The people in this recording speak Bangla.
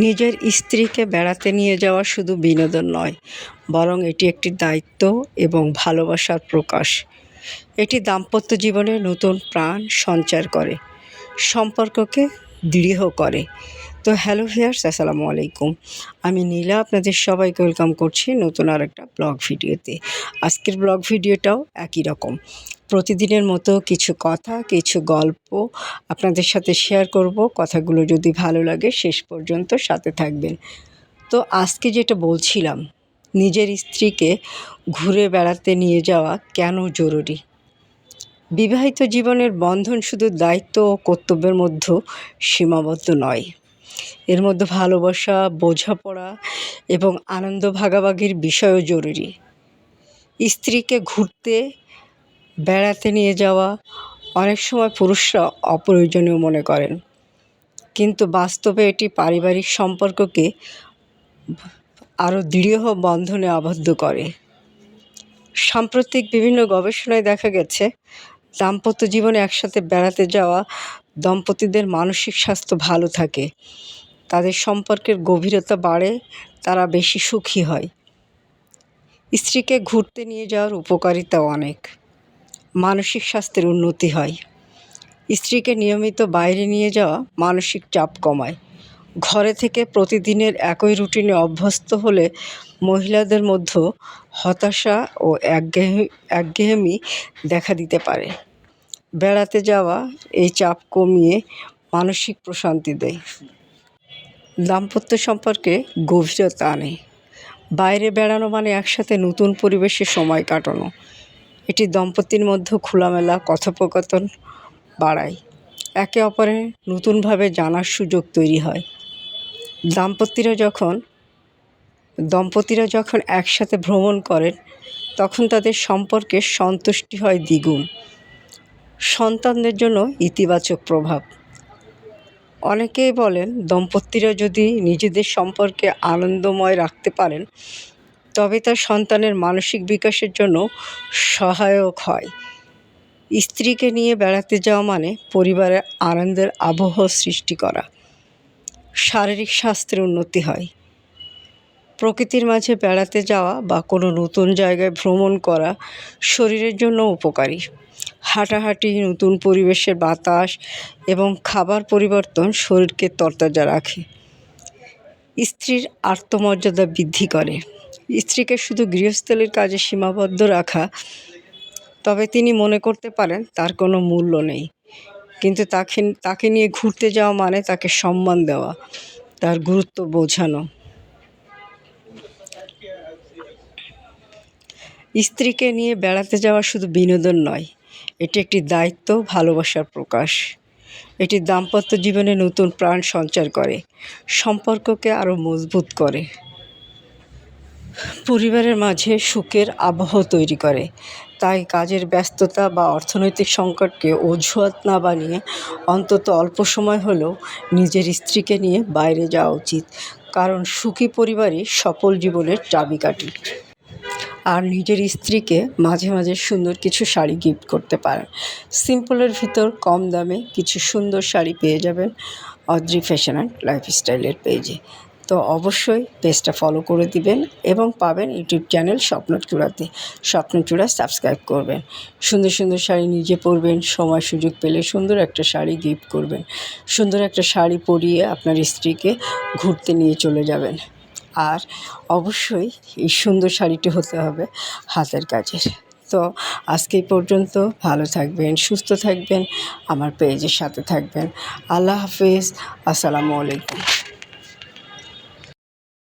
নিজের স্ত্রীকে বেড়াতে নিয়ে যাওয়া শুধু বিনোদন নয়, বরং এটি একটি দায়িত্ব এবং ভালোবাসার প্রকাশ। এটি দাম্পত্য জীবনে নতুন প্রাণ সঞ্চার করে, সম্পর্ককে দৃঢ় করে। তো হ্যালো ভিয়ার্স আসসালামু আলাইকুম। আমি নীলা, আপনাদের সবাইকে ওয়েলকাম করছি নতুন আর একটা ব্লগ ভিডিওতে। আজকের ব্লগ ভিডিওটাও একই রকম। প্রতিদিনের মতো কিছু কথা, কিছু গল্প আপনাদের সাথে শেয়ার করব। কথাগুলো যদি ভালো লাগে, শেষ পর্যন্ত সাথে থাকবেন। তো আজকে যেটা বলছিলাম, নিজের স্ত্রীকে ঘুরে বেড়াতে নিয়ে যাওয়া কেন জরুরি? বিবাহিত জীবনের বন্ধন শুধু দায়িত্ব ও কর্তব্যের মধ্যে সীমাবদ্ধ নয়। এর মধ্যে ভালোবাসা, বোঝাপড়া এবং আনন্দ ভাগাভাগির বিষয়ও জরুরি। স্ত্রীকে ঘুরতে, বেড়াতে নিয়ে যাওয়া অনেক সময় পুরুষরা অপ্রয়োজনীয় মনে করেন। কিন্তু বাস্তবে এটি পারিবারিক সম্পর্ককে আরও দৃঢ় বন্ধনে আবদ্ধ করে। সাম্প্রতিক বিভিন্ন গবেষণায় দেখা গেছে দাম্পত্য জীবনে একসাথে বেড়াতে যাওয়া দম্পতিদের মানসিক স্বাস্থ্য ভালো থাকে। তাদের সম্পর্কের গভীরতা বাড়ে, তারা বেশি সুখী হয়। স্ত্রীকে ঘুরতে নিয়ে যাওয়ার উপকারিতাও অনেক। মানসিক স্বাস্থ্যের উন্নতি হয়। স্ত্রীকে নিয়মিত বাইরে নিয়ে যাওয়া মানসিক চাপ কমায়। ঘরে থেকে প্রতিদিনের একই রুটিনে অভ্যস্ত হলে মহিলাদের মধ্যে হতাশা ও একঘেয়ে, একঘেয়েমি দেখা দিতে পারে। বেড়াতে যাওয়া এই চাপ কমিয়ে মানসিক প্রশান্তি দেয়। দাম্পত্য সম্পর্কে গভীরতা আনে। বাইরে বেড়ানো মানে একসাথে নতুন পরিবেশে সময় কাটানো। এটি দম্পতির মধ্যে খোলামেলা কথোপকথন বাড়ায়। একে অপরের নতুনভাবে জানার সুযোগ তৈরি হয়। দাম্পত্যরা যখন, দম্পতিরা যখন একসাথে ভ্রমণ করেন, তখন তাদের সম্পর্কে সন্তুষ্টি হয় দ্বিগুণ। সন্তানদের জন্য ইতিবাচক প্রভাব। অনেকেই বলেন, দম্পতিরা যদি নিজেদের সম্পর্কে আনন্দময় রাখতে পারেন, তবে তার সন্তানের মানসিক বিকাশের জন্য সহায়ক হয়। স্ত্রীকে নিয়ে বেড়াতে যাওয়া মানে পরিবারে আনন্দের আবহ সৃষ্টি করা। শারীরিক স্বাস্থ্যের উন্নতি হয়। প্রকৃতির মাঝে বেড়াতে যাওয়া বা কোনো নতুন জায়গায় ভ্রমণ করা শরীরের জন্য উপকারী। হাঁটাহাঁটি, নতুন পরিবেশের বাতাস এবং খাবার পরিবর্তন শরীরকে তরতাজা রাখে। স্ত্রীর আত্মমর্যাদা বৃদ্ধি করে। স্ত্রীকে শুধু গৃহস্থলীর কাজে সীমাবদ্ধ রাখা, তবে তিনি মনে করতে পারেন তার কোনো মূল্য নেই। কিন্তু তাকে তাকে নিয়ে ঘুরতে যাওয়া মানে তাকে সম্মান দেওয়া, তার গুরুত্ব বোঝানো। স্ত্রীকে নিয়ে বেড়াতে যাওয়া শুধু বিনোদন নয়, এটি একটি দায়িত্ব, ভালোবাসার প্রকাশ। এটি দাম্পত্য জীবনে নতুন প্রাণ সঞ্চার করে, সম্পর্ককে আরও মজবুত করে। পরিবারের মাঝে সুখের আবহ তৈরি করে। তাই কাজের ব্যস্ততা বা অর্থনৈতিক সংকটকে অজুহাত না বানিয়ে অন্তত অল্প সময় হলেও নিজের স্ত্রীকে নিয়ে বাইরে যাওয়া উচিত। কারণ সুখী পরিবারই সফল জীবনের চাবিকাঠি। আর নিজের স্ত্রীকে মাঝে মাঝে সুন্দর কিছু শাড়ি গিফট করতে পারেন। সিম্পলের ভিতর কম দামে কিছু সুন্দর শাড়ি পেয়ে যাবেন অদ্রি ফ্যাশন অ্যান্ড লাইফস্টাইলের পেজে। তো অবশ্যই পেজটা ফলো করে দিবেন এবং পাবেন ইউটিউব চ্যানেল স্বপ্ন স্বপ্নচূড়াতে স্বপ্নচূড়া সাবস্ক্রাইব করবেন। সুন্দর সুন্দর শাড়ি নিজে পরবেন, সময় সুযোগ পেলে সুন্দর একটা শাড়ি গিফট করবেন। সুন্দর একটা শাড়ি পরিয়ে আপনার স্ত্রীকে ঘুরতে নিয়ে চলে যাবেন। আর অবশ্যই এই সুন্দর শাড়িটি হতে হবে হাতের কাজের। তো আজকে পর্যন্ত ভালো থাকবেন, সুস্থ থাকবেন, আমার পেজের সাথে থাকবেন। আল্লাহ হাফিজ, আসসালামু আলাইকুম।